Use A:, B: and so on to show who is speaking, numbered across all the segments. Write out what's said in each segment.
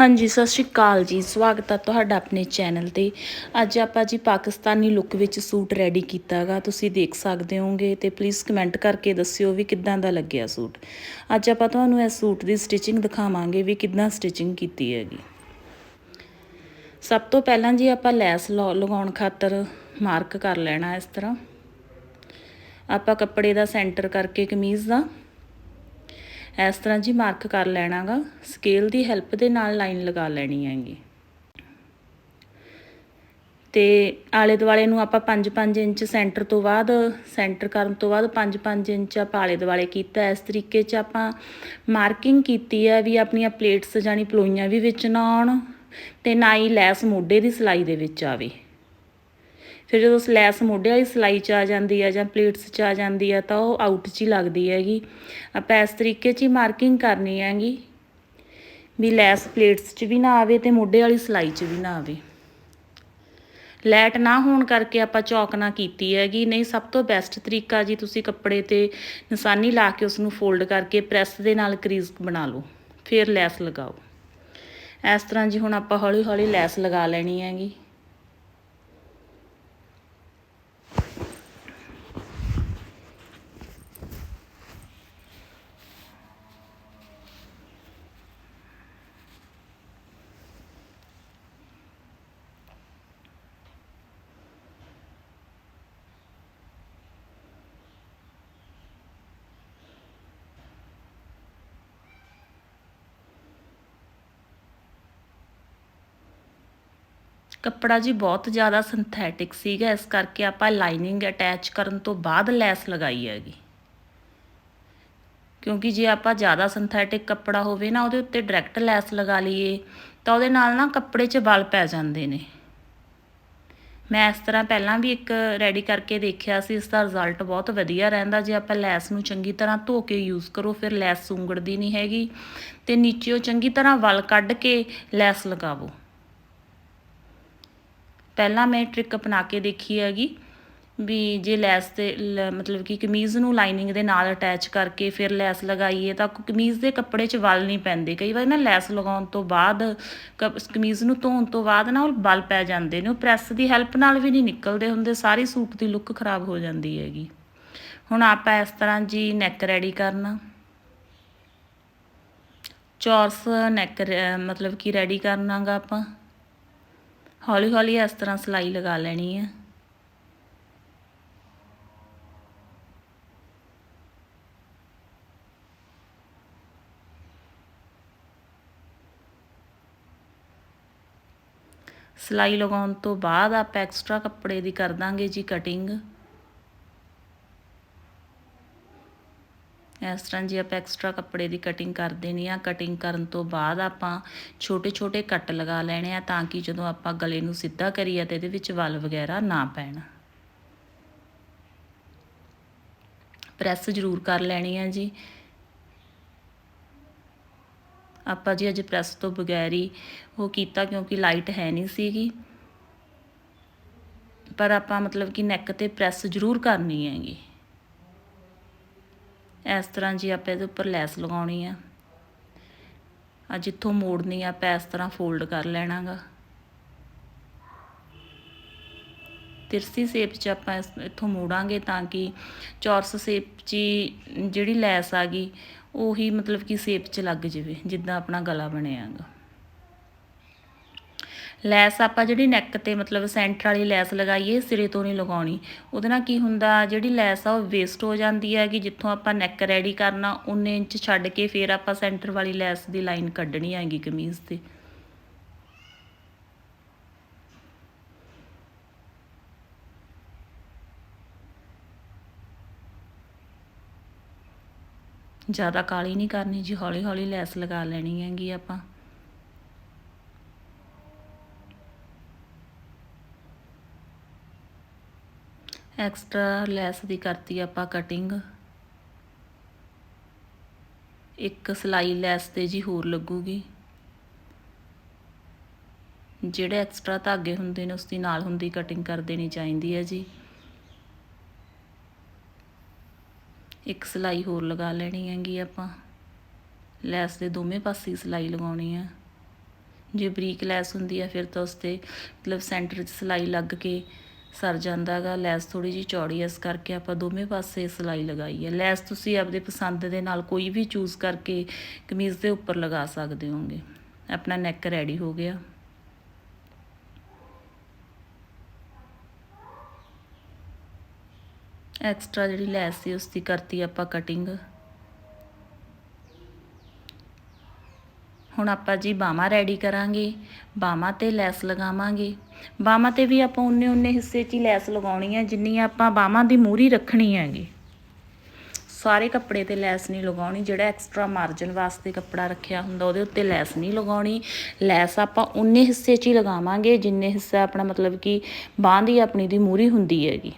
A: ਹਾਂਜੀ, ਸਤਿ ਸ਼੍ਰੀ ਅਕਾਲ ਜੀ। ਸਵਾਗਤ ਹੈ ਤੁਹਾਡਾ ਆਪਣੇ ਚੈਨਲ ਤੇ। ਅੱਜ ਆਪਾਂ ਜੀ ਪਾਕਿਸਤਾਨੀ ਲੁੱਕ ਵਿੱਚ ਸੂਟ ਰੈਡੀ ਕੀਤਾਗਾ। ਤੁਸੀਂ ਦੇਖ ਸਕਦੇ ਹੋਗੇ ਤੇ ਪਲੀਜ਼ ਕਮੈਂਟ ਕਰਕੇ ਦੱਸਿਓ ਵੀ ਕਿੱਦਾਂ ਦਾ ਲੱਗਿਆ ਸੂਟ। ਅੱਜ ਆਪਾਂ ਤੁਹਾਨੂੰ ਇਸ ਸੂਟ ਦੀ ਸਟਿਚਿੰਗ ਦਿਖਾਵਾਂਗੇ ਵੀ ਕਿੱਦਾਂ ਸਟਿਚਿੰਗ ਕੀਤੀ ਹੈਗੀ। ਸਭ ਤੋਂ ਪਹਿਲਾਂ ਜੀ ਆਪਾਂ ਲੈਸ ਲਾ- ਲਗਾਉਣ ਖਾਤਰ ਮਾਰਕ ਕਰ ਲੈਣਾ ਇਸ ਤਰ੍ਹਾਂ। ਆਪਾਂ ਕੱਪੜੇ ਦਾ ਸੈਂਟਰ ਕਰਕੇ ਕਮੀਜ਼ ਦਾ। ਇਸ ਤਰ੍ਹਾਂ ਜੀ ਮਾਰਕ ਕਰ ਲੈਣਾਗਾ। ਸਕੇਲ ਦੀ ਹੈਲਪ ਦੇ ਨਾਲ ਲਾਈਨ ਲਗਾ ਲੈਣੀ ਹੈਗੀ। ਤੇ ਆਲੇ ਦੁਆਲੇ ਨੂੰ ਆਪਾਂ 5-5 ਇੰਚ ਸੈਂਟਰ ਤੋਂ ਬਾਅਦ ਸੈਂਟਰ ਕਰਨ ਤੋਂ ਬਾਅਦ 5-5 ਇੰਚ ਆਪਾਂ ਆਲੇ ਦੁਆਲੇ ਕੀਤਾ। ਇਸ ਤਰੀਕੇ 'ਚ ਆਪਾਂ ਮਾਰਕਿੰਗ ਕੀਤੀ ਹੈ ਵੀ ਆਪਣੀਆਂ ਪਲੇਟਸ ਜਾਨੀ ਪਲੋਈਆਂ ਵੀ ਵਿੱਚ ਨਾ ਆਉਣ ਤੇ ਨਾ ਹੀ ਲੈਸ ਮੋਢੇ ਦੀ ਸਲਾਈ ਦੇ ਵਿੱਚ ਆਵੇ। ਫਿਰ ਜਦੋਂ ਲੈਸ ਮੋਢੇ ਵਾਲੀ ਸਲਾਈ 'ਚ ਆ ਜਾਂਦੀ ਆ ਜਾਂ ਪਲੇਟਸ 'ਚ ਆ ਜਾਂਦੀ ਆ ਤਾਂ ਉਹ ਆਊਟ 'ਚ ਹੀ ਲੱਗਦੀ ਹੈਗੀ। ਆਪਾਂ ਇਸ ਤਰੀਕੇ 'ਚ ਹੀ ਮਾਰਕਿੰਗ ਕਰਨੀ ਹੈਗੀ ਵੀ ਲੈਸ ਪਲੇਟਸ 'ਚ ਵੀ ਨਾ ਆਵੇ ਤੇ ਮੋਢੇ ਵਾਲੀ ਸਲਾਈ 'ਚ ਵੀ ਨਾ ਆਵੇ। ਲੈਟ ਨਾ ਹੋਣ ਕਰਕੇ ਆਪਾਂ ਚੌਕ ਨਾ ਕੀਤੀ ਹੈਗੀ। ਨਹੀਂ, ਸਭ ਤੋਂ ਬੈਸਟ ਤਰੀਕਾ ਜੀ ਤੁਸੀਂ ਕੱਪੜੇ ਤੇ ਨਿਸ਼ਾਨੀ ਲਾ ਕੇ ਉਸ ਨੂੰ ਫੋਲਡ ਕਰਕੇ ਪ੍ਰੈਸ ਦੇ ਨਾਲ ਕਰੀਜ਼ ਬਣਾ ਲਓ, ਫਿਰ ਲੈਸ ਲਗਾਓ। ਇਸ ਤਰ੍ਹਾਂ ਜੀ ਹੁਣ ਆਪਾਂ ਹੌਲੀ ਹੌਲੀ ਲੈਸ ਲਗਾ ਲੈਣੀ ਹੈਗੀ। ਕੱਪੜਾ ਜੀ ਬਹੁਤ ਜ਼ਿਆਦਾ ਸਿੰਥੈਟਿਕ ਸੀਗਾ, ਇਸ ਕਰਕੇ ਆਪਾਂ ਲਾਈਨਿੰਗ ਅਟੈਚ ਕਰਨ ਤੋਂ ਬਾਅਦ ਲੈਸ ਲਗਾਈ ਹੈਗੀ। ਕਿਉਂਕਿ ਜੇ ਆਪਾਂ ਜ਼ਿਆਦਾ ਸਿੰਥੈਟਿਕ ਕੱਪੜਾ ਹੋਵੇ ਨਾ, ਉਹਦੇ ਉੱਤੇ ਡਾਇਰੈਕਟ ਲੈਸ ਲਗਾ ਲਈਏ, ਤਾਂ ਉਹਦੇ ਨਾਲ ਨਾ ਕੱਪੜੇ 'ਚ ਵਲ ਪੈ ਜਾਂਦੇ ਨੇ। ਮੈਂ ਇਸ ਤਰ੍ਹਾਂ ਪਹਿਲਾਂ ਵੀ ਇੱਕ ਰੈਡੀ ਕਰਕੇ ਦੇਖਿਆ ਸੀ, ਇਸ ਦਾ ਰਿਜ਼ਲਟ ਬਹੁਤ ਵਧੀਆ ਰਹਿੰਦਾ, ਜੇ ਆਪਾਂ ਲੈਸ ਨੂੰ ਚੰਗੀ ਤਰ੍ਹਾਂ ਧੋ ਕੇ ਯੂਜ਼ ਕਰੋ, ਫਿਰ ਲੈਸ ਸੁੰਗੜਦੀ ਨਹੀਂ ਹੈਗੀ। ਤੇ ਨੀਚੇੋਂ ਚੰਗੀ ਤਰ੍ਹਾਂ ਵਲ ਕੱਢ ਕੇ ਲੈਸ ਲਗਾਵੋ। ਪਹਿਲਾਂ ਮੈਂ ਟ੍ਰਿਕ ਅਪਣਾ ਕੇ ਦੇਖੀ ਹੈਗੀ ਵੀ ਜੇ ਲੈਸ ਤੇ ਲ- ਮਤਲਬ ਕਿ ਕਮੀਜ਼ ਨੂੰ ਲਾਈਨਿੰਗ ਦੇ ਨਾਲ ਅਟੈਚ ਕਰਕੇ ਫਿਰ ਲੈਸ ਲਗਾਈਏ ਤਾਂ ਕਮੀਜ਼ ਦੇ ਕੱਪੜੇ 'ਚ ਵਲ ਨਹੀਂ ਪੈਂਦੇ। ਕਈ ਵਾਰ ਨਾ ਲੈਸ ਲਗਾਉਣ ਤੋਂ ਬਾਅਦ ਕ- ਕਮੀਜ਼ ਨੂੰ ਧੋਣ ਤੋਂ ਬਾਅਦ ਨਾ ਉਹ ਵਲ ਪੈ ਜਾਂਦੇ ਨੇ, ਉਹ ਪ੍ਰੈਸ ਦੀ ਹੈਲਪ ਨਾਲ ਵੀ ਨਹੀਂ ਨਿਕਲਦੇ ਹੁੰਦੇ, ਸਾਰੀ ਸੂਟ ਦੀ ਲੁੱਕ ਖਰਾਬ ਹੋ ਜਾਂਦੀ ਹੈਗੀ। ਹੁਣ ਆਪਾਂ ਇਸ ਤਰ੍ਹਾਂ ਜੀ ਨੈਕ ਰੈਡੀ ਕਰਨਾ। ਚੌਰਸ ਨੈਕ ਮਤਲਬ ਕਿ ਰੈਡੀ ਕਰਨਾਗਾ ਆਪਾਂ। ਹੌਲੀ ਹੌਲੀ ਇਸ ਤਰ੍ਹਾਂ ਸਲਾਈ ਲਗਾ ਲੈਣੀ ਹੈ। ਸਲਾਈ ਲਗਾਉਣ ਤੋਂ ਬਾਅਦ ਆਪਾਂ ਐਕਸਟਰਾ ਕੱਪੜੇ ਦੀ ਕਰ ਦਾਂਗੇ ਜੀ ਕਟਿੰਗ ਇਸ ਤਰ੍ਹਾਂ ਜੀ ਆਪਾਂ ਐਕਸਟਰਾ ਕੱਪੜੇ ਦੀ ਕਟਿੰਗ ਕਰ ਦੇਣੀ ਆ ਕਟਿੰਗ ਕਰਨ ਤੋਂ ਬਾਅਦ ਆਪਾਂ ਛੋਟੇ ਛੋਟੇ ਕੱਟ ਲਗਾ ਲੈਣੇ ਆ ਤਾਂ ਕਿ ਜਦੋਂ ਆਪਾਂ ਗਲੇ ਨੂੰ ਸਿੱਧਾ ਕਰੀਏ ਤੇ ਇਹਦੇ ਵਿੱਚ ਵਲ ਵਗੈਰਾ ਨਾ ਪੈਣ। ਪ੍ਰੈਸ ਜ਼ਰੂਰ ਕਰ ਲੈਣੀ ਆ ਜੀ। ਆਪਾਂ ਜੀ ਅੱਜ ਪ੍ਰੈਸ ਤੋਂ ਬਗੈਰ ਹੀ ਉਹ ਕੀਤਾ ਕਿਉਂਕਿ ਲਾਈਟ ਹੈ ਨਹੀਂ ਸੀਗੀ। ਪਰ ਆਪਾਂ ਮਤਲਬ ਕਿ ਨੈਕ ਤੇ ਪ੍ਰੈਸ ਜ਼ਰੂਰ ਕਰਨੀ ਹੈਗੀ। ਇਸ ਤਰ੍ਹਾਂ ਜੀ ਆਪਾਂ ਇਹਦੇ ਉੱਪਰ ਲੈਸ ਲਗਾਉਣੀ ਆ। ਆ ਜਿੱਥੋਂ ਮੋੜਨੀ ਆ, ਆਪਾਂ ਇਸ ਤਰ੍ਹਾਂ ਫੋਲਡ ਕਰ ਲੈਣਾਗਾ। ਤਿਰਸੀ ਸ਼ੇਪ 'ਚ ਆਪਾਂ ਇਸ- ਇੱਥੋਂ ਮੋੜਾਂਗੇ ਤਾਂ ਕਿ ਚੌਰਸ ਸ਼ੇਪ 'ਚ ਹੀ ਜਿਹੜੀ ਲੈਸ ਆ ਗਈ, ਉਹੀ ਮਤਲਬ ਕਿ ਸ਼ੇਪ 'ਚ ਲੱਗ ਜਾਵੇ, ਜਿੱਦਾਂ ਆਪਣਾ ਗਲਾ ਬਣਿਆਗਾ ਲੈਸ ਆਪਾਂ ਜਿਹੜੀ ਨੈਕ ਤੇ ਮਤਲਬ ਸੈਂਟਰ ਵਾਲੀ ਲੈਸ ਲਗਾਈਏ, ਸਿਰੇ ਤੋਂ ਨਹੀਂ ਲਗਾਉਣੀ। ਉਹਦੇ ਨਾਲ ਕੀ ਹੁੰਦਾ, ਜਿਹੜੀ ਲੈਸ ਆ ਉਹ ਵੇਸਟ ਹੋ ਜਾਂਦੀ ਹੈ ਕਿ ਜਿੱਥੋਂ ਆਪਾਂ ਨੈਕ ਰੈਡੀ ਕਰਨਾ 19 ਇੰਚ ਛੱਡ ਕੇ ਫਿਰ ਆਪਾਂ ਸੈਂਟਰ ਵਾਲੀ ਲੈਸ ਦੀ ਲਾਈਨ ਕੱਢਣੀ ਹੈਗੀ ਕਮੀਜ਼ ਤੇ। ਜ਼ਿਆਦਾ ਕਾਲੀ ਨਹੀਂ ਕਰਨੀ ਜੀ ਹੌਲੀ ਹੌਲੀ ਲੈਸ ਲਗਾ ਲੈਣੀ ਹੈਗੀ ਆਪਾਂ। ਐਕਸਟਰਾ ਲੈਸ ਦੀ ਕਰਤੀ ਆਪਾਂ ਕਟਿੰਗ ਇੱਕ ਸਲਾਈ ਲੈਸ ਤੇ ਜੀ ਹੋਰ ਲੱਗੂਗੀ। ਜਿਹੜੇ ਐਕਸਟਰਾ ਧਾਗੇ ਹੁੰਦੇ ਨੇ ਉਸ ਦੀ ਨਾਲ ਹੁੰਦੀ ਕਟਿੰਗ ਕਰ ਦੇਣੀ ਚਾਹੀਦੀ ਹੈ ਜੀ। ਇੱਕ ਸਲਾਈ ਹੋਰ ਲਗਾ ਲੈਣੀ ਹੈਗੀ ਆਪਾਂ। ਲੈਸ ਦੇ ਦੋਵੇਂ ਪਾਸੇ ਹੀ ਸਲਾਈ ਲਗਾਉਣੀ ਹੈ। ਜੇ ਬਰੀਕ ਲੈਸ ਹੁੰਦੀ ਹੈ, ਫਿਰ ਤਾਂ ਉਸ 'ਤੇ ਮਤਲਬ ਸੈਂਟਰ 'ਚ ਸਿਲਾਈ ਲੱਗ ਕੇ ਸਰ ਜਾਂਦਾ ਗਾ ਲੈਸ ਥੋੜੀ ਜਿਹੀ ਚੌੜੀ ਇਸ ਕਰਕੇ ਆਪਾਂ ਦੋਵੇਂ ਪਾਸੇ ਸਿਲਾਈ ਲਗਾਈ ਹੈ ਲੈਸ ਤੁਸੀਂ ਆਪਦੇ ਪਸੰਦ ਦੇ ਨਾਲ ਕੋਈ ਵੀ ਚੂਜ਼ ਕਰਕੇ ਕਮੀਜ਼ ਦੇ ਉੱਪਰ ਲਗਾ ਸਕਦੇ ਹੋਗੇ। ਆਪਣਾ ਨੈਕ ਰੈਡੀ ਹੋ ਗਿਆ। ਐਕਸਟਰਾ ਜਿਹੜੀ ਲੈਸ ਸੀ, ਉਸ ਦੀ ਕਰਤੀ ਆਪਾਂ ਕਟਿੰਗ ਹੁਣ ਆਪਾਂ ਜੀ ਬਾਹਾਂ ਰੈਡੀ ਕਰਾਂਗੇ ਬਾਹਾਂ ਤੇ ਲੈਸ ਲਗਾਵਾਂਗੇ। ਬਾਹਾਂ ਤੇ ਵੀ ਆਪਾਂ ਉਨੇ ਉਨੇ ਹਿੱਸੇ 'ਚ ਹੀ ਲੈਸ ਲਗਾਉਣੀ ਹੈ ਜਿੰਨੀ ਆਪਾਂ ਬਾਹਾਂ ਦੀ ਮੂਰੀ ਰੱਖਣੀ ਹੈਗੀ। ਸਾਰੇ ਕੱਪੜੇ ਤੇ ਲੈਸ ਨਹੀਂ ਲਗਾਉਣੀ, ਜਿਹੜਾ ਐਕਸਟਰਾ ਮਾਰਜਨ ਵਾਸਤੇ ਕੱਪੜਾ ਰੱਖਿਆ ਹੁੰਦਾ, ਉਹਦੇ ਉੱਤੇ ਲੈਸ ਨਹੀਂ ਲਗਾਉਣੀ। ਲੈਸ ਆਪਾਂ ਉਨੇ ਹਿੱਸੇ 'ਚ ਹੀ ਲਗਾਵਾਂਗੇ, ਜਿੰਨੇ ਹਿੱਸਾ ਆਪਣਾ ਮਤਲਬ ਕਿ ਬਾਂਹ ਦੀ ਆਪਣੀ ਦੀ ਮੂਰੀ ਹੁੰਦੀ ਹੈਗੀ।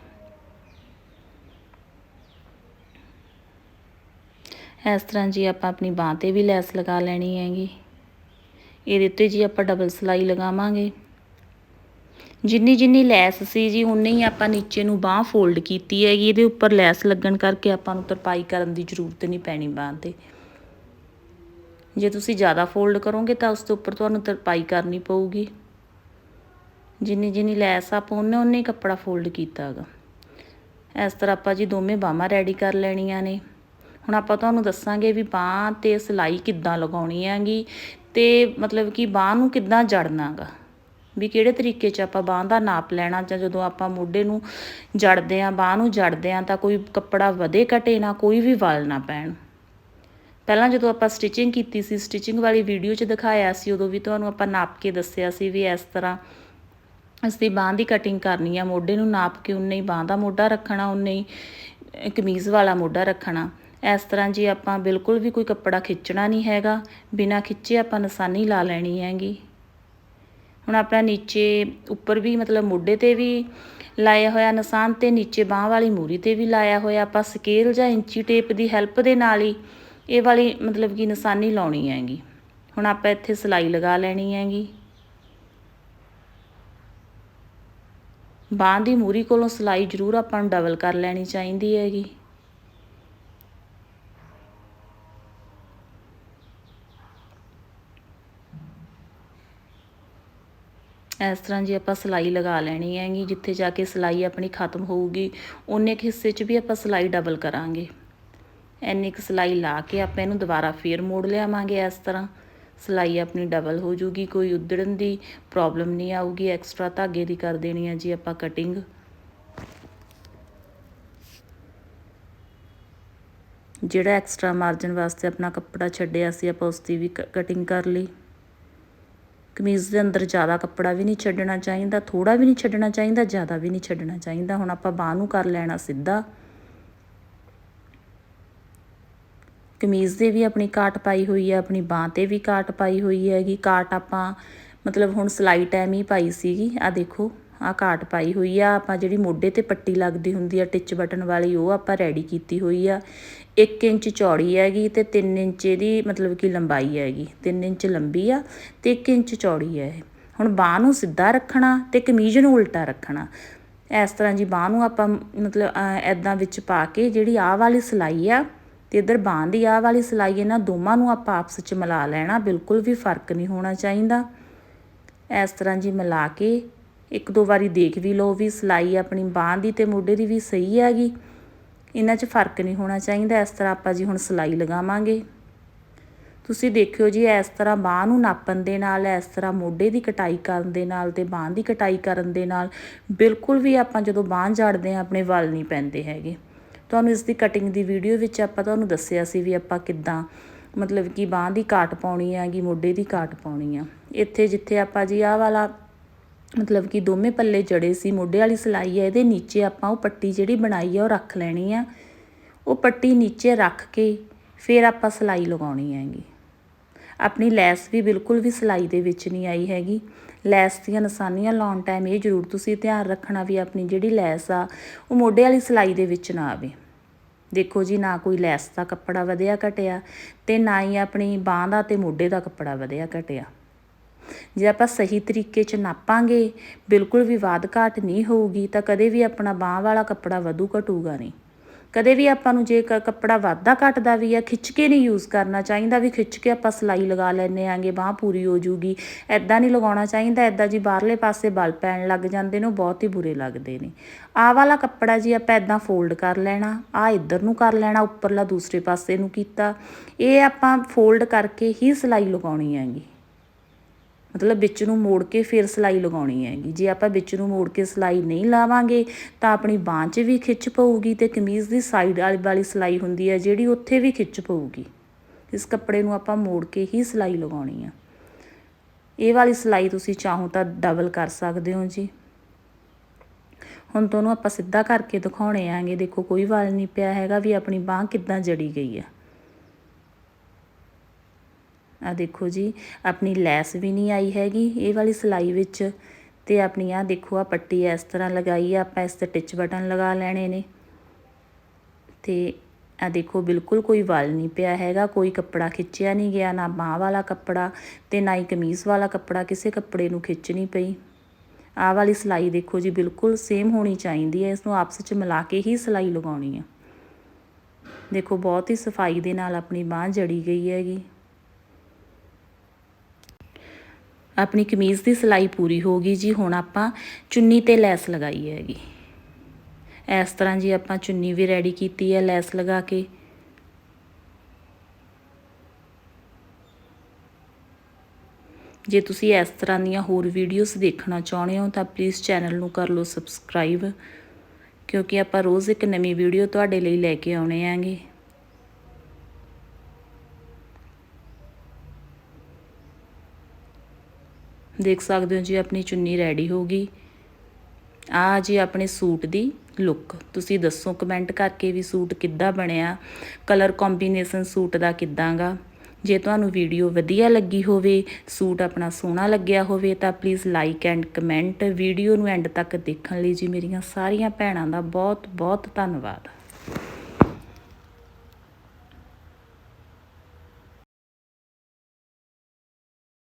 A: ਇਸ ਤਰ੍ਹਾਂ ਜੀ ਆਪਾਂ ਆਪਣੀ ਬਾਂਹ ਤੇ ਵੀ ਲੈਸ ਲਗਾ ਲੈਣੀ ਹੈਗੀ। ਇਹਦੇ ਉੱਤੇ ਜੀ ਆਪਾਂ ਡਬਲ ਸਿਲਾਈ ਲਗਾਵਾਂਗੇ। ਜਿੰਨੀ ਜਿੰਨੀ ਲੈਸ ਸੀ ਜੀ, ਉਨੀ ਹੀ ਆਪਾਂ ਨੀਚੇ ਨੂੰ ਬਾਹ ਫੋਲਡ ਕੀਤੀ ਹੈਗੀ। ਇਹਦੇ ਉੱਪਰ ਲੈਸ ਲੱਗਣ ਕਰਕੇ ਆਪਾਂ ਨੂੰ ਤਰਪਾਈ ਕਰਨ ਦੀ ਜ਼ਰੂਰਤ ਨਹੀਂ ਪੈਣੀ ਬਾਹ ਤੇ। ਜੇ ਤੁਸੀਂ ਜ਼ਿਆਦਾ ਫੋਲਡ ਕਰੋਗੇ ਤਾਂ ਉਸ ਦੇ ਉੱਪਰ ਤੁਹਾਨੂੰ ਤਰਪਾਈ ਕਰਨੀ ਪਊਗੀ। ਜਿੰਨੀ ਜਿੰਨੀ ਲੈਸ ਆਪਾਂ ਉਹਨੇ ਉਹਨੇ ਹੀ ਕੱਪੜਾ ਫੋਲਡ ਕੀਤਾ ਹੈਗਾ ਇਸ ਤਰ੍ਹਾਂ ਆਪਾਂ ਜੀ ਦੋਵੇਂ ਬਾਹਾਂ ਰੈਡੀ ਕਰ ਲੈਣੀਆਂ ਨੇ। ਹੁਣ ਆਪਾਂ ਤੁਹਾਨੂੰ ਦੱਸਾਂਗੇ ਵੀ ਬਾਹ ਤੇ ਸਿਲਾਈ ਕਿੱਦਾਂ ਲਗਾਉਣੀ ਹੈਗੀ। ਤੇ ਮਤਲਬ ਕਿ ਬਾਹ ਨੂੰ ਕਿੱਦਾਂ ਜੜਨਾਗਾ ਵੀ ਕਿਹੜੇ ਤਰੀਕੇ 'ਚ ਆਪਾਂ ਬਾਹ ਦਾ ਨਾਪ ਲੈਣਾ ਜਾਂ ਜਦੋਂ ਆਪਾਂ ਮੋਢੇ ਨੂੰ ਜੜਦੇ ਆਂ, ਬਾਹ ਨੂੰ ਜੜਦੇ ਆਂ ਤਾਂ ਕੋਈ ਕੱਪੜਾ ਵਧੇ ਘਟੇ ਨਾ, ਕੋਈ ਵੀ ਵਲ ਨਾ ਪੈਣ? ਪਹਿਲਾਂ ਜਦੋਂ ਆਪਾਂ ਸਟਿਚਿੰਗ ਕੀਤੀ ਸੀ ਸਟਿਚਿੰਗ ਵਾਲੀ ਵੀਡੀਓ 'ਚ ਦਿਖਾਇਆ ਸੀ, ਉਦੋਂ ਵੀ ਤੁਹਾਨੂੰ ਆਪਾਂ ਨਾਪ ਕੇ ਦੱਸਿਆ ਸੀ ਵੀ ਇਸ ਤਰ੍ਹਾਂ ਅਸੀਂ ਬਾਹ ਦੀ ਕਟਿੰਗ ਕਰਨੀ ਆ, ਮੋਢੇ ਨੂੰ ਨਾਪ ਕੇ ਉਨੇ ਹੀ ਬਾਹ ਦਾ ਮੋਢਾ ਰੱਖਣਾ, ਉਨੇ ਹੀ ਕਮੀਜ਼ ਵਾਲਾ ਮੋਢਾ ਰੱਖਣਾ। ਇਸ ਤਰ੍ਹਾਂ ਜੀ ਆਪਾਂ ਬਿਲਕੁਲ ਵੀ ਕੋਈ ਕੱਪੜਾ ਖਿੱਚਣਾ ਨਹੀਂ ਹੈਗਾ, ਬਿਨਾ ਖਿੱਚੇ ਆਪਾਂ ਨਿਸ਼ਾਨੀ ਲਾ ਲੈਣੀ ਹੈਗੀ। ਹੁਣ ਆਪਣਾ ਨੀਚੇ ਉੱਪਰ ਵੀ ਮਤਲਬ ਮੋਢੇ ਤੇ ਵੀ ਲਾਇਆ ਹੋਇਆ ਨਿਸ਼ਾਨ ਤੇ ਨੀਚੇ ਬਾਹ ਵਾਲੀ ਮੂਰੀ ਤੇ ਵੀ ਲਾਇਆ ਹੋਇਆ, ਆਪਾਂ ਸਕੇਲ ਜਾਂ ਇੰਚੀ ਟੇਪ ਦੀ ਹੈਲਪ ਦੇ ਨਾਲ ਹੀ ਇਹ ਵਾਲੀ ਮਤਲਬ ਕਿ ਨਿਸ਼ਾਨੀ ਲਾਉਣੀ ਹੈਗੀ। ਹੁਣ ਆਪਾਂ ਇੱਥੇ ਸਿਲਾਈ ਲਗਾ ਲੈਣੀ ਹੈਗੀ। ਬਾਹ ਦੀ ਮੂਰੀ ਕੋਲੋਂ ਸਿਲਾਈ ਜ਼ਰੂਰ ਆਪਾਂ ਨੂੰ ਡਬਲ ਕਰ ਲੈਣੀ ਚਾਹੀਦੀ ਹੈਗੀ। ਇਸ ਤਰ੍ਹਾਂ ਜੀ ਆਪਾਂ ਸਿਲਾਈ ਲਗਾ ਲੈਣੀ ਹੈਗੀ, ਜਿੱਥੇ ਜਾ ਕੇ ਸਿਲਾਈ ਆਪਣੀ ਖਤਮ ਹੋਊਗੀ, ਉਹਨੇ ਕੁ ਹਿੱਸੇ 'ਚ ਵੀ ਆਪਾਂ ਸਿਲਾਈ ਡਬਲ ਕਰਾਂਗੇ। ਇੰਨੀ ਕੁ ਸਿਲਾਈ ਲਾ ਕੇ ਆਪਾਂ ਇਹਨੂੰ ਦੁਬਾਰਾ ਫੇਰ ਮੋੜ ਲਿਆਵਾਂਗੇ ਇਸ ਤਰ੍ਹਾਂ। ਸਿਲਾਈ ਆਪਣੀ ਡਬਲ ਹੋ ਜੂਗੀ, ਕੋਈ ਉਧੜਨ ਦੀ ਪ੍ਰੋਬਲਮ ਨਹੀਂ ਆਊਗੀ ਐਕਸਟਰਾ ਧਾਗੇ ਦੀ ਕਰ ਦੇਣੀ ਹੈ ਜੀ ਆਪਾਂ ਕਟਿੰਗ ਜਿਹੜਾ ਐਕਸਟਰਾ ਮਾਰਜਨ ਵਾਸਤੇ ਆਪਣਾ ਕੱਪੜਾ ਛੱਡਿਆ ਸੀ, ਆਪਾਂ ਉਸ ਦੀ ਵੀ ਕਟਿੰਗ ਕਰ ਲਈ। ਕਮੀਜ਼ ਦੇ ਅੰਦਰ ਜ਼ਿਆਦਾ ਕੱਪੜਾ ਵੀ ਨਹੀਂ ਛੱਡਣਾ ਚਾਹੀਦਾ ਥੋੜਾ ਵੀ ਨਹੀਂ ਛੱਡਣਾ ਚਾਹੀਦਾ, ਜ਼ਿਆਦਾ ਵੀ ਨਹੀਂ ਛੱਡਣਾ ਚਾਹੀਦਾ। ਹੁਣ ਆਪਾਂ ਬਾਹ ਨੂੰ ਕਰ ਲੈਣਾ ਸਿੱਧਾ। ਕਮੀਜ਼ ਦੇ ਵੀ ਆਪਣੀ ਕਾਟ ਪਾਈ ਹੋਈ ਹੈ, ਆਪਣੀ ਬਾਹ ਤੇ ਵੀ ਕਾਟ ਪਾਈ ਹੋਈ ਹੈਗੀ। ਕਾਟ ਆਪਾਂ, ਮਤਲਬ ਹੁਣ ਸਲਾਈ ਟਾਈਮ ਹੀ ਪਾਈ ਸੀਗੀ। ਆ ਦੇਖੋ ਆ ਕਾਟ ਪਾਈ ਹੋਈ ਆ। ਆਪਾਂ ਜਿਹੜੀ ਮੋਢੇ ਤੇ ਪੱਟੀ ਲੱਗਦੀ ਹੁੰਦੀ ਆ, ਟਿਚ ਬਟਨ ਵਾਲੀ, ਉਹ ਆਪਾਂ ਰੈਡੀ ਕੀਤੀ ਹੋਈ ਆ। 1 ਇੰਚ ਚੌੜੀ ਹੈਗੀ ਤੇ 3 ਇੰਚ ਇਹਦੀ ਮਤਲਬ ਕਿ ਲੰਬਾਈ ਹੈਗੀ 3 ਇੰਚ ਲੰਬੀ ਆ ਤੇ 1 ਇੰਚ ਚੌੜੀ ਹੈ ਇਹ। ਹੁਣ ਬਾਹ ਨੂੰ ਸਿੱਧਾ ਰੱਖਣਾ ਤੇ ਕਮੀਜ਼ ਨੂੰ ਉਲਟਾ ਰੱਖਣਾ। ਇਸ ਤਰ੍ਹਾਂ ਜੀ ਬਾਹ ਨੂੰ ਆਪਾਂ ਮਤਲਬ ਐਦਾਂ ਵਿੱਚ ਪਾ ਕੇ ਜਿਹੜੀ ਆਹ ਵਾਲੀ ਸਿਲਾਈ ਆ ਤੇ ਇਧਰ ਬਾਹ ਦੀ ਆਹ ਵਾਲੀ ਸਿਲਾਈ, ਇਹਨਾਂ ਦੋਵਾਂ ਨੂੰ ਆਪਾਂ ਆਪਸ ਵਿੱਚ ਮਿਲਾ ਲੈਣਾ, ਬਿਲਕੁਲ ਵੀ ਫ਼ਰਕ ਨਹੀਂ ਹੋਣਾ ਚਾਹੀਦਾ। ਇਸ ਤਰ੍ਹਾਂ ਜੀ ਮਿਲਾ ਕੇ ਇੱਕ ਦੋ ਵਾਰੀ ਦੇਖ ਵੀ ਲਓ ਵੀ ਸਿਲਾਈ ਆਪਣੀ ਬਾਹ ਦੀ ਤੇ ਮੋਢੇ ਦੀ ਵੀ ਸਹੀ ਹੈਗੀ। ਇਹਨਾਂ 'ਚ ਫ਼ਰਕ ਨਹੀਂ ਹੋਣਾ ਚਾਹੀਦਾ, ਇਸ ਤਰ੍ਹਾਂ ਆਪਾਂ ਜੀ ਹੁਣ ਸਿਲਾਈ ਲਗਾਵਾਂਗੇ। ਤੁਸੀਂ ਦੇਖਿਓ ਜੀ, ਇਸ ਤਰ੍ਹਾਂ ਬਾਹ ਨੂੰ ਨਾਪਣ ਦੇ ਨਾਲ, ਇਸ ਤਰ੍ਹਾਂ ਮੋਢੇ ਦੀ ਕਟਾਈ ਕਰਨ ਦੇ ਨਾਲ ਤੇ ਬਾਹ ਦੀ ਕਟਾਈ ਕਰਨ ਦੇ ਨਾਲ ਬਿਲਕੁਲ ਵੀ ਆਪਾਂ ਜਦੋਂ ਬਾਹ ਜੜਦੇ ਆ ਆਪਣੇ ਵੱਲ ਨਹੀਂ ਪੈਂਦੇ ਹੈਗੇ। ਤੁਹਾਨੂੰ ਇਸ ਦੀ ਕਟਿੰਗ ਦੀ ਵੀਡੀਓ ਵਿੱਚ ਆਪਾਂ ਤੁਹਾਨੂੰ ਦੱਸਿਆ ਸੀ ਵੀ ਆਪਾਂ ਕਿੱਦਾਂ ਮਤਲਬ ਕਿ ਬਾਹ ਦੀ ਕਾਟ ਪਾਉਣੀ ਹੈਗੀ ਮੋਢੇ ਦੀ ਕਾਟ ਪਾਉਣੀ ਆ। ਇੱਥੇ ਜਿੱਥੇ ਆਪਾਂ ਜੀ ਆਹ ਵਾਲਾ ਮਤਲਬ ਕਿ ਦੋਵੇਂ ਪੱਲੇ ਜੜੇ ਸੀ, ਮੋਢੇ ਵਾਲੀ ਸਿਲਾਈ ਹੈ, ਇਹਦੇ ਨੀਚੇ ਆਪਾਂ ਉਹ ਪੱਟੀ ਜਿਹੜੀ ਬਣਾਈ ਆ ਉਹ ਰੱਖ ਲੈਣੀ ਆ। ਉਹ ਪੱਟੀ ਨੀਚੇ ਰੱਖ ਕੇ ਫਿਰ ਆਪਾਂ ਸਿਲਾਈ ਲਗਾਉਣੀ ਹੈਗੀ। ਆਪਣੀ ਲੈਸ ਵੀ ਬਿਲਕੁਲ ਵੀ ਸਿਲਾਈ ਦੇ ਵਿੱਚ ਨਹੀਂ ਆਈ ਹੈਗੀ। ਲੈਸ ਦੀਆਂ ਨਿਸ਼ਾਨੀਆਂ ਲਾਉਣ ਟਾਈਮ ਇਹ ਜ਼ਰੂਰ ਤੁਸੀਂ ਧਿਆਨ ਰੱਖਣਾ ਵੀ ਆਪਣੀ ਜਿਹੜੀ ਲੈਸ ਆ, ਉਹ ਮੋਢੇ ਵਾਲੀ ਸਿਲਾਈ ਦੇ ਵਿੱਚ ਨਾ ਆਵੇ। ਦੇਖੋ ਜੀ, ਨਾ ਕੋਈ ਲੈਸ ਦਾ ਕੱਪੜਾ ਵਧਿਆ ਘਟਿਆ ਤੇ ਨਾ ਹੀ ਆਪਣੀ ਬਾਹ ਦਾ ਤੇ ਮੋਢੇ ਦਾ ਕੱਪੜਾ ਵਧਿਆ ਘਟਿਆ। ਜੇ ਆਪਾਂ ਸਹੀ ਤਰੀਕੇ 'ਚ ਨਾਪਾਂਗੇ, ਬਿਲਕੁਲ ਵੀ ਵਾਧ ਘਾਟ ਨਹੀਂ ਹੋਊਗੀ, ਤਾਂ ਕਦੇ ਵੀ ਆਪਣਾ ਬਾਹ ਵਾਲਾ ਕੱਪੜਾ ਵਧੂ ਘਟੂਗਾ ਨਹੀਂ। ਕਦੇ ਵੀ ਆਪਾਂ ਨੂੰ ਜੇ ਕੱਪੜਾ ਵਾਧਾ ਘਟਦਾ ਵੀ ਆ, ਖਿੱਚ ਕੇ ਨਹੀਂ ਯੂਜ਼ ਕਰਨਾ ਚਾਹੀਦਾ ਵੀ ਖਿੱਚ ਕੇ ਆਪਾਂ ਸਲਾਈ ਲਗਾ ਲੈਨੇ ਆਂਗੇ, ਬਾਹ ਪੂਰੀ ਹੋ ਜੂਗੀ। ਐਦਾਂ ਨਹੀਂ ਲਗਾਉਣਾ ਚਾਹੀਦਾ ਐਦਾਂ ਜੀ ਬਾਹਰਲੇ ਪਾਸੇ ਬਲ ਪੈਣ ਲੱਗ ਜਾਂਦੇ ਨੇ, ਉਹ ਬਹੁਤ ਹੀ ਬੁਰੇ ਲੱਗਦੇ ਨੇ। ਆਹ ਵਾਲਾ ਕੱਪੜਾ ਜੀ ਆਪਾਂ ਐਦਾਂ ਫੋਲਡ ਕਰ ਲੈਣਾ ਆ ਇੱਧਰ ਨੂੰ ਕਰ ਲੈਣਾ, ਉੱਪਰਲਾ ਦੂਸਰੇ ਪਾਸੇ ਨੂੰ ਕੀਤਾ। ਇਹ ਆਪਾਂ ਫੋਲਡ ਕਰਕੇ ਹੀ ਸਲਾਈ ਲਗਾਉਣੀ ਹੈਗੀ। ਮਤਲਬ ਵਿੱਚ ਨੂੰ ਮੋੜ ਕੇ ਫਿਰ ਸਲਾਈ ਲਗਾਉਣੀ ਹੈਗੀ। ਜੇ ਆਪਾਂ ਵਿੱਚ ਨੂੰ ਮੋੜ ਕੇ ਸਲਾਈ ਨਹੀਂ ਲਾਵਾਂਗੇ, ਤਾਂ ਆਪਣੀ ਬਾਂਹ 'ਚ ਵੀ ਖਿੱਚ ਪਊਗੀ ਤੇ ਕਮੀਜ਼ ਦੀ ਸਾਈਡ ਵਾਲੀ ਵਾਲੀ ਸਲਾਈ ਹੁੰਦੀ ਹੈ ਜਿਹੜੀ ਉੱਥੇ ਵੀ ਖਿੱਚ ਪਊਗੀ। ਇਸ ਕੱਪੜੇ ਨੂੰ ਆਪਾਂ ਮੋੜ ਕੇ ਹੀ ਸਲਾਈ ਲਗਾਉਣੀ ਆ। ਇਹ ਵਾਲੀ ਸਲਾਈ ਤੁਸੀਂ ਚਾਹੋ ਤਾਂ ਡਬਲ ਕਰ ਸਕਦੇ ਹੋ ਜੀ। ਹੁਣ ਤੁਹਾਨੂੰ ਆਪਾਂ ਸਿੱਧਾ ਕਰਕੇ ਦਿਖਾਉਣੇ ਆਂਗੇ ਦੇਖੋ, ਕੋਈ ਵਾਲ ਨਹੀਂ ਪਿਆ ਹੈਗਾ ਵੀ ਆਪਣੀ ਬਾਹ ਕਿੱਦਾਂ ਜੜੀ ਗਈ ਆ। ਆ ਦੇਖੋ ਜੀ, ਆਪਣੀ ਲੈਸ ਵੀ ਨਹੀਂ ਆਈ ਹੈਗੀ, ਇਹ ਵਾਲੀ ਸਿਲਾਈ ਵਿੱਚ। ਤੇ ਆਪਣੀ ਆ ਦੇਖੋ ਆ ਪੱਟੀ ਇਸ ਤਰ੍ਹਾਂ ਲਗਾਈ ਆ, ਆਪਾਂ ਇਸ ਤੇ ਟਿਚ ਬਟਨ ਲਗਾ ਲੈਣੇ ਨੇ। ਤੇ ਆ ਦੇਖੋ, ਬਿਲਕੁਲ ਕੋਈ ਵਲ ਨਹੀਂ ਪਿਆ ਹੈਗਾ, ਕੋਈ ਕੱਪੜਾ ਖਿੱਚਿਆ ਨਹੀਂ ਗਿਆ, ਨਾ ਬਾਹ ਵਾਲਾ ਕੱਪੜਾ ਤੇ ਨਾ ਹੀ ਕਮੀਜ਼ ਵਾਲਾ ਕੱਪੜਾ, ਕਿਸੇ ਕੱਪੜੇ ਨੂੰ ਖਿੱਚ ਨਹੀਂ ਪਈ। ਆਹ ਵਾਲੀ ਸਿਲਾਈ ਦੇਖੋ ਜੀ, ਬਿਲਕੁਲ ਸੇਮ ਹੋਣੀ ਚਾਹੀਦੀ ਹੈ ਇਸ ਨੂੰ ਆਪਸ ਵਿੱਚ ਮਿਲਾ ਕੇ ਹੀ ਸਿਲਾਈ ਲਗਾਉਣੀ ਹੈ ਦੇਖੋ, ਬਹੁਤ ਹੀ ਸਫ਼ਾਈ ਦੇ ਨਾਲ ਆਪਣੀ ਬਾਹ ਜੜੀ ਗਈ ਹੈਗੀ। ਆਪਣੀ ਕਮੀਜ਼ ਦੀ ਸਿਲਾਈ ਪੂਰੀ ਹੋ ਗਈ ਜੀ, ਹੁਣ ਆਪਾਂ ਚੁੰਨੀ ਤੇ ਲੈਸ ਲਗਾਈ ਹੈਗੀ। ਇਸ ਤਰ੍ਹਾਂ ਜੀ ਆਪਾਂ ਚੁੰਨੀ ਵੀ ਰੈਡੀ ਕੀਤੀ ਹੈ ਲੈਸ ਲਗਾ ਕੇ। ਜੇ ਤੁਸੀਂ ਇਸ ਤਰ੍ਹਾਂ ਦੀਆਂ ਹੋਰ ਵੀਡੀਓਜ਼ ਦੇਖਣਾ ਚਾਹੁੰਦੇ ਹੋ ਤਾਂ ਪਲੀਜ਼ ਚੈਨਲ ਨੂੰ ਕਰ ਲਓ ਸਬਸਕ੍ਰਾਈਬ ਕਿਉਂਕਿ ਆਪਾਂ ਰੋਜ਼ ਇੱਕ ਨਵੀਂ ਵੀਡੀਓ ਤੁਹਾਡੇ ਲਈ ਲੈ ਕੇ ਆਉਣੇ ਆਂਗੇ ਦੇਖ ਸਕਦੇ ਹੋ ਜੀ, ਆਪਣੀ ਚੁੰਨੀ ਰੈਡੀ ਹੋ ਗਈ। ਆ ਜੀ ਆਪਣੇ ਸੂਟ ਦੀ ਲੁੱਕ ਤੁਸੀਂ ਦੱਸੋ ਕਮੈਂਟ ਕਰਕੇ ਵੀ ਸੂਟ ਕਿੱਦਾਂ ਬਣਿਆ ਕਲਰ ਕੰਬੀਨੇਸ਼ਨ ਸੂਟ ਦਾ ਕਿੱਦਾਂਗਾ ਜੇ ਤੁਹਾਨੂੰ ਵੀਡੀਓ ਵਧੀਆ ਲੱਗੀ ਹੋਵੇ, ਸੂਟ ਆਪਣਾ ਸੋਹਣਾ ਲੱਗਿਆ ਹੋਵੇ, ਤਾਂ please like and comment video ਨੂੰ ਐਂਡ ਤੱਕ ਦੇਖਣ ਲਈ ਜੀ ਮੇਰੀਆਂ ਸਾਰੀਆਂ ਭੈਣਾਂ ਦਾ ਬਹੁਤ ਬਹੁਤ ਧੰਨਵਾਦ।